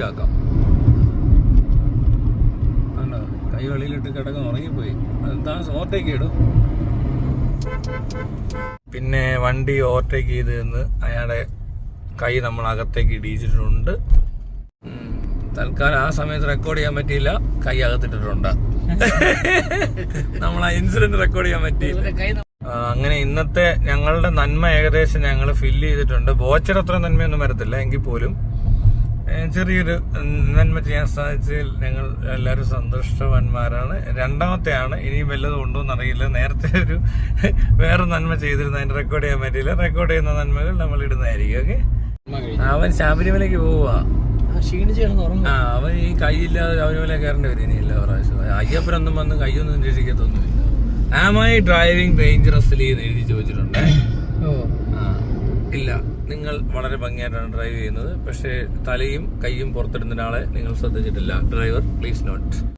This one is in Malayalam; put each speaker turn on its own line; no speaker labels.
ആക്കാം കണ്ടോ കൈ വെളിയിലിട്ട് കിടക്കാൻ ഉറങ്ങിപ്പോയി. എന്താ ഓവർടേക്ക് ഇടും പിന്നെ വണ്ടി ഓവർടേക്ക് ചെയ്ത് നിന്ന് അയാളുടെ കൈ നമ്മൾ അകത്തേക്ക് ഇടിയിച്ചിട്ടുണ്ട്. തൽക്കാലം ആ സമയത്ത് റെക്കോർഡ് ചെയ്യാൻ പറ്റിയില്ല. കൈ അകത്തിട്ടിട്ടുണ്ട്. നമ്മൾ ആ ഇൻസിഡന്റ് റെക്കോർഡ് ചെയ്യാൻ പറ്റിയില്ല അങ്ങനെ ഇന്നത്തെ ഞങ്ങളുടെ നന്മ ഏകദേശം ഞങ്ങൾ ഫില്ല് ചെയ്തിട്ടുണ്ട്. ബോച്ചർ അത്ര നന്മയൊന്നും വരത്തില്ല. എങ്കിൽ പോലും ചെറിയൊരു നന്മ ചെയ്യാൻ സാധിച്ചതിൽ ഞങ്ങൾ എല്ലാവരും സന്തുഷ്ടവാന്മാരാണ്. രണ്ടാമത്തെയാണ് ഇനി വല്ലതും ഉണ്ടോ എന്നറിയില്ല. നേരത്തെ ഒരു വേറെ നന്മ ചെയ്തിരുന്ന. അതിന് റെക്കോർഡ് ചെയ്യാൻ പറ്റിയില്ല. റെക്കോർഡ് ചെയ്യുന്ന നന്മകൾ നമ്മൾ ഇടുന്നതായിരിക്കും. ഓക്കെ അവൻ ശബരിമലയ്ക്ക് പോവുക
ഉറങ്ങും
ആ അവൻ ഈ കൈയില്ലാതെ ശബരിമല കയറേണ്ടി വരും ഇനി എല്ലാ പ്രാവശ്യവും. അയ്യപ്പനൊന്നും വന്ന് കൈയൊന്നും രക്ഷിക്കത്തൊന്നുമില്ല ആമായി ഐ ഡ്രൈവിംഗ് ഡേഞ്ചറസ്ലി എന്ന് എഴുതി ചോദിച്ചിട്ടുണ്ട്.
ഓ.
ആ ഇല്ല. നിങ്ങൾ വളരെ ഭംഗിയായിട്ടാണ് ഡ്രൈവ് ചെയ്യുന്നത്. പക്ഷേ തലയും കൈയും പുറത്തിടുന്ന ഒരാളെ നിങ്ങൾ ശ്രദ്ധിച്ചിട്ടില്ല. Driver please note